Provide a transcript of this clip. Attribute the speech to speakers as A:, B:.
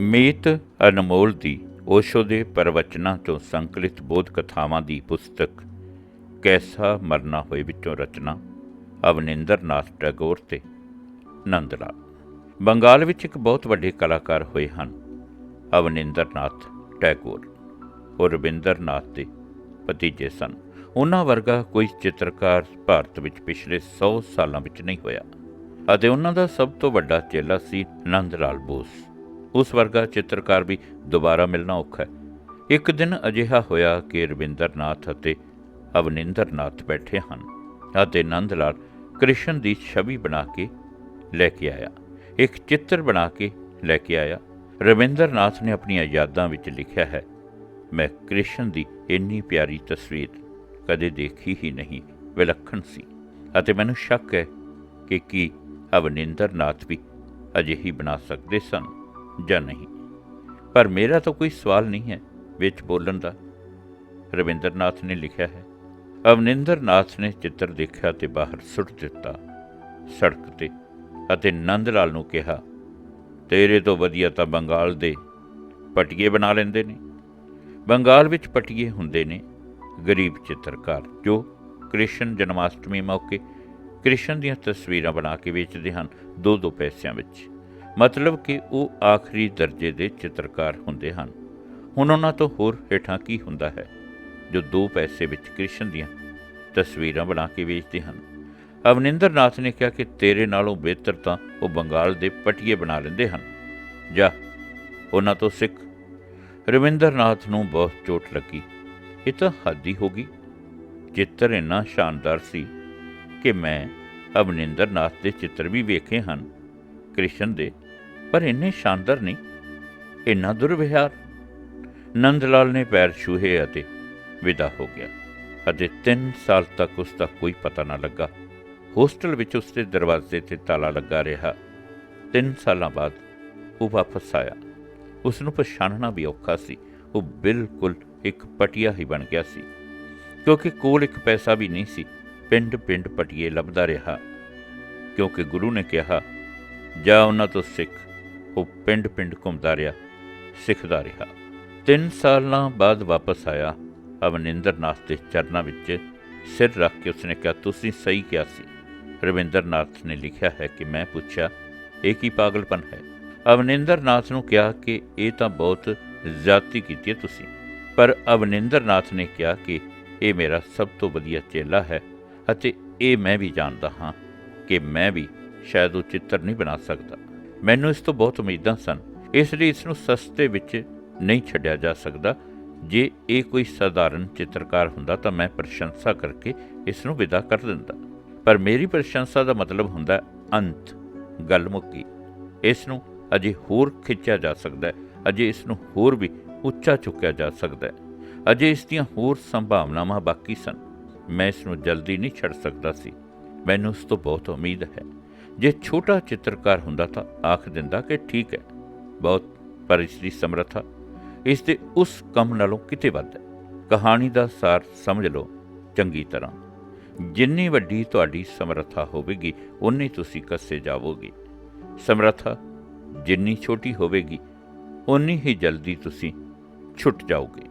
A: ਮੀਤ ਅਨਮੋਲ ਦੀ ਓਸ਼ੋ ਦੇ ਪ੍ਰਵਚਨਾਂ ਤੋਂ ਸੰਕਲਿਤ ਬੋਧ ਕਥਾਵਾਂ ਦੀ ਪੁਸਤਕ ਕੈਸਾ ਮਰਨਾ ਹੋਏ ਵਿੱਚੋਂ ਰਚਨਾ ਅਵਨਿੰਦਰ ਨਾਥ ਟੈਗੋਰ ਤੇ ਨੰਦ ਲਾਲ ਬੰਗਾਲ ਵਿੱਚ ਇੱਕ ਬਹੁਤ ਵੱਡੇ ਕਲਾਕਾਰ ਹੋਏ ਹਨ, ਅਵਨਿੰਦਰ ਨਾਥ ਟੈਗੋਰ ਉਹ ਰਵਿੰਦਰ ਨਾਥ ਦੇ ਭਤੀਜੇ ਸਨ। ਉਹਨਾਂ ਵਰਗਾ ਕੋਈ ਚਿੱਤਰਕਾਰ ਭਾਰਤ ਵਿੱਚ ਪਿਛਲੇ 100 ਸਾਲਾਂ ਵਿੱਚ ਨਹੀਂ ਹੋਇਆ ਅਤੇ ਉਹਨਾਂ ਦਾ ਸਭ ਤੋਂ ਵੱਡਾ ਚੇਲਾ ਸੀ ਨੰਦ ਲਾਲ ਬੋਸ। ਉਸ ਵਰਗਾ ਚਿੱਤਰਕਾਰ ਵੀ ਦੁਬਾਰਾ ਮਿਲਣਾ ਔਖਾ ਹੈ। ਇੱਕ ਦਿਨ ਅਜਿਹਾ ਹੋਇਆ ਕਿ ਰਵਿੰਦਰ ਨਾਥ ਅਤੇ ਅਵਨਿੰਦਰ ਨਾਥ ਬੈਠੇ ਹਨ ਅਤੇ ਨੰਦ ਲਾਲ ਕ੍ਰਿਸ਼ਨ ਦੀ ਛਵੀ ਬਣਾ ਕੇ ਲੈ ਕੇ ਆਇਆ। ਇੱਕ ਚਿੱਤਰ ਬਣਾ ਕੇ ਲੈ ਕੇ ਆਇਆ। ਰਵਿੰਦਰ ਨਾਥ ਨੇ ਆਪਣੀਆਂ ਯਾਦਾਂ ਵਿੱਚ ਲਿਖਿਆ ਹੈ, ਮੈਂ ਕ੍ਰਿਸ਼ਨ ਦੀ ਇੰਨੀ ਪਿਆਰੀ ਤਸਵੀਰ ਕਦੇ ਦੇਖੀ ਹੀ ਨਹੀਂ, ਵਿਲੱਖਣ ਸੀ। ਅਤੇ ਮੈਨੂੰ ਸ਼ੱਕ ਹੈ ਕਿ ਕੀ ਅਵਨਿੰਦਰ ਨਾਥ ਵੀ ਅਜਿਹੀ ਬਣਾ ਸਕਦੇ ਸਨ। ਜਾਂ ਨਹੀਂ? ਪਰ ਮੇਰਾ ਤਾਂ ਕੋਈ ਸਵਾਲ ਨਹੀਂ ਹੈ ਵਿੱਚ ਬੋਲਣ ਦਾ। ਰਵਿੰਦਰ ਨਾਥ ਨੇ ਲਿਖਿਆ ਹੈ ਅਵਨਿੰਦਰ ਨਾਥ ਨੇ ਚਿੱਤਰ ਦੇਖਿਆ ਤੇ ਬਾਹਰ ਸੁੱਟ ਦਿੱਤਾ, ਸੜਕ ਤੇ, ਅਤੇ ਨੰਦ ਲਾਲ ਨੂੰ ਕਿਹਾ, ਤੇਰੇ ਤੋਂ ਵਧੀਆ ਤਾਂ ਬੰਗਾਲ ਦੇ ਪਟੀਏ ਬਣਾ ਲੈਂਦੇ ਨੇ। ਬੰਗਾਲ ਵਿੱਚ ਪਟੀਏ ਹੁੰਦੇ ਨੇ ਗਰੀਬ ਚਿੱਤਰਕਾਰ, ਜੋ ਕ੍ਰਿਸ਼ਨ ਜਨਮਾਸ਼ਟਮੀ ਮੌਕੇ ਕ੍ਰਿਸ਼ਨ ਦੀਆਂ ਤਸਵੀਰਾਂ ਬਣਾ ਕੇ ਵੇਚਦੇ ਹਨ ਦੋ ਦੋ ਪੈਸਿਆਂ ਵਿੱਚ। ਮਤਲਬ ਕਿ ਉਹ ਆਖਰੀ ਦਰਜੇ ਦੇ ਚਿੱਤਰਕਾਰ ਹੁੰਦੇ ਹਨ। ਹੁਣ ਉਹਨਾਂ ਤੋਂ ਹੋਰ ਹੇਠਾਂ ਕੀ ਹੁੰਦਾ ਹੈ? ਜੋ ਦੋ ਪੈਸੇ ਵਿੱਚ ਕ੍ਰਿਸ਼ਨ ਦੀਆਂ ਤਸਵੀਰਾਂ ਬਣਾ ਕੇ ਵੇਚਦੇ ਹਨ। ਅਵਨਿੰਦਰ ਨਾਥ ਨੇ ਕਿਹਾ ਕਿ ਤੇਰੇ ਨਾਲੋਂ ਬਿਹਤਰ ਤਾਂ ਉਹ ਬੰਗਾਲ ਦੇ ਪਟੀਏ ਬਣਾ ਲੈਂਦੇ ਹਨ। ਜਾ, ਉਹਨਾਂ ਤੋਂ ਸਿੱਖ। ਰਵਿੰਦਰ ਨਾਥ ਨੂੰ ਬਹੁਤ ਚੋਟ ਲੱਗੀ। ਇਹ ਤਾਂ ਹੱਦ ਹੋ ਗਈ। ਚਿੱਤਰ ਇੰਨਾ ਸ਼ਾਨਦਾਰ ਸੀ ਕਿ ਮੈਂ ਅਵਨਿੰਦਰ ਨਾਥ ਦੇ ਚਿੱਤਰ ਵੀ ਵੇਖੇ ਹਨ। ਕ੍ਰਿਸ਼ਨ ਦੇ, ਪਰ ਇੰਨੇ ਸ਼ਾਨਦਾਰ ਨਹੀਂ। ਇੰਨਾ ਦੁਰਵਿਹਾਰ। ਨੰਦ ਲਾਲ ਨੇ ਪੈਰ ਛੂਹੇ ਅਤੇ ਵਿਦਾ ਹੋ ਗਿਆ। ਅਤੇ 3 ਸਾਲ ਤੱਕ ਉਸ ਦਾ ਕੋਈ ਪਤਾ ਨਾ ਲੱਗਾ। ਹੋਸਟਲ ਵਿੱਚ ਉਸ ਦੇ ਦਰਵਾਜ਼ੇ ਤੇ ਤਾਲਾ ਲੱਗਾ ਰਿਹਾ। 3 ਸਾਲਾਂ ਬਾਅਦ ਉਹ ਵਾਪਸ ਆਇਆ। ਉਸ ਨੂੰ ਪਛਾਣਨਾ ਵੀ ਔਖਾ ਸੀ। ਉਹ ਬਿਲਕੁਲ ਇੱਕ ਪਟਿਆ ਹੀ ਬਣ ਗਿਆ ਸੀ। ਕਿਉਂਕਿ ਕੋਲ ਇੱਕ ਪੈਸਾ ਵੀ ਨਹੀਂ ਸੀ ਪਿੰਡ ਪਿੰਡ ਪਟੀਏ ਲੱਭਦਾ ਰਿਹਾ। ਕਿਉਂਕਿ ਗੁਰੂ ਨੇ ਕਿਹਾ ਜਾਂ ਉਹਨਾਂ ਤੋਂ ਸਿੱਖ, ਉਹ ਪਿੰਡ ਪਿੰਡ ਘੁੰਮਦਾ ਰਿਹਾ, ਸਿੱਖਦਾ ਰਿਹਾ। ਤਿੰਨ ਸਾਲਾਂ ਬਾਅਦ ਵਾਪਸ ਆਇਆ ਅਵਨਿੰਦਰ ਨਾਥ ਦੇ ਚਰਨਾਂ ਵਿੱਚ ਸਿਰ ਰੱਖ ਕੇ ਉਸਨੇ ਕਿਹਾ, ਤੁਸੀਂ ਸਹੀ ਕਿਹਾ ਸੀ। ਰਵਿੰਦਰ ਨਾਥ ਨੇ ਲਿਖਿਆ ਹੈ ਕਿ ਮੈਂ ਪੁੱਛਿਆ, ਇਹ ਕੀ ਪਾਗਲਪਨ ਹੈ? ਅਵਨਿੰਦਰ ਨਾਥ ਨੂੰ ਕਿਹਾ ਕਿ ਇਹ ਤਾਂ ਬਹੁਤ ਜ਼ਿਆਦਤੀ ਕੀਤੀ ਹੈ ਤੁਸੀਂ, ਪਰ ਅਵਨਿੰਦਰ ਨਾਥ ਨੇ ਕਿਹਾ ਕਿ ਇਹ ਮੇਰਾ ਸਭ ਤੋਂ ਵਧੀਆ ਚੇਲਾ ਹੈ ਅਤੇ ਇਹ ਮੈਂ ਵੀ ਜਾਣਦਾ ਹਾਂ ਕਿ ਮੈਂ ਵੀ ਸ਼ਾਇਦ ਉਹ ਚਿੱਤਰ ਨਹੀਂ ਬਣਾ ਸਕਦਾ। ਮੈਨੂੰ ਇਸ ਤੋਂ ਬਹੁਤ ਉਮੀਦਾਂ ਸਨ। ਇਸ ਲਈ ਇਸ ਨੂੰ ਸਸਤੇ ਵਿੱਚ ਨਹੀਂ ਛੱਡਿਆ ਜਾ ਸਕਦਾ। ਜੇ ਇਹ ਕੋਈ ਸਧਾਰਨ ਚਿੱਤਰਕਾਰ ਹੁੰਦਾ ਤਾਂ ਮੈਂ ਪ੍ਰਸ਼ੰਸਾ ਕਰਕੇ ਇਸ ਨੂੰ ਵਿਦਾ ਕਰ ਦਿੰਦਾ। ਪਰ ਮੇਰੀ ਪ੍ਰਸ਼ੰਸਾ ਦਾ ਮਤਲਬ ਹੁੰਦਾ ਅੰਤ, ਗੱਲ ਮੁੱਕੀ। ਇਸ ਨੂੰ ਅਜੇ ਹੋਰ ਖਿੱਚਿਆ ਜਾ ਸਕਦਾ ਹੈ। ਅਜੇ ਇਸ ਨੂੰ ਹੋਰ ਵੀ ਉੱਚਾ ਚੁੱਕਿਆ ਜਾ ਸਕਦਾ ਹੈ। ਅਜੇ ਇਸ ਦੀਆਂ ਹੋਰ ਸੰਭਾਵਨਾਵਾਂ ਬਾਕੀ ਸਨ। ਮੈਂ ਇਸ ਨੂੰ ਜਲਦੀ ਨਹੀਂ ਛੱਡ ਸਕਦਾ ਸੀ। ਮੈਨੂੰ ਉਸ ਤੋਂ ਬਹੁਤ ਉਮੀਦ ਹੈ। ਜੇ ਛੋਟਾ ਚਿੱਤਰਕਾਰ ਹੁੰਦਾ ਤਾਂ ਆਖ ਦਿੰਦਾ ਕਿ ਠੀਕ ਹੈ, ਬਹੁਤ ਪਰ ਇਸ ਦੀ ਸਮਰੱਥਾ। ਇਸ ਦੇ ਉਸ ਕੰਮ ਨਾਲੋਂ ਕਿਤੇ ਵੱਧ ਹੈ। ਕਹਾਣੀ ਦਾ ਸਾਰ ਸਮਝ ਲਓ, ਚੰਗੀ ਤਰ੍ਹਾਂ। ਜਿੰਨੀ ਵੱਡੀ ਤੁਹਾਡੀ ਸਮਰੱਥਾ ਹੋਵੇਗੀ ਉਨੀ ਤੁਸੀਂ ਕੱਸੇ ਜਾਵੋਗੇ। ਸਮਰੱਥਾ ਜਿੰਨੀ ਛੋਟੀ ਹੋਵੇਗੀ ਉਨੀ ਹੀ ਜਲਦੀ ਤੁਸੀਂ ਛੁੱਟ ਜਾਓਗੇ।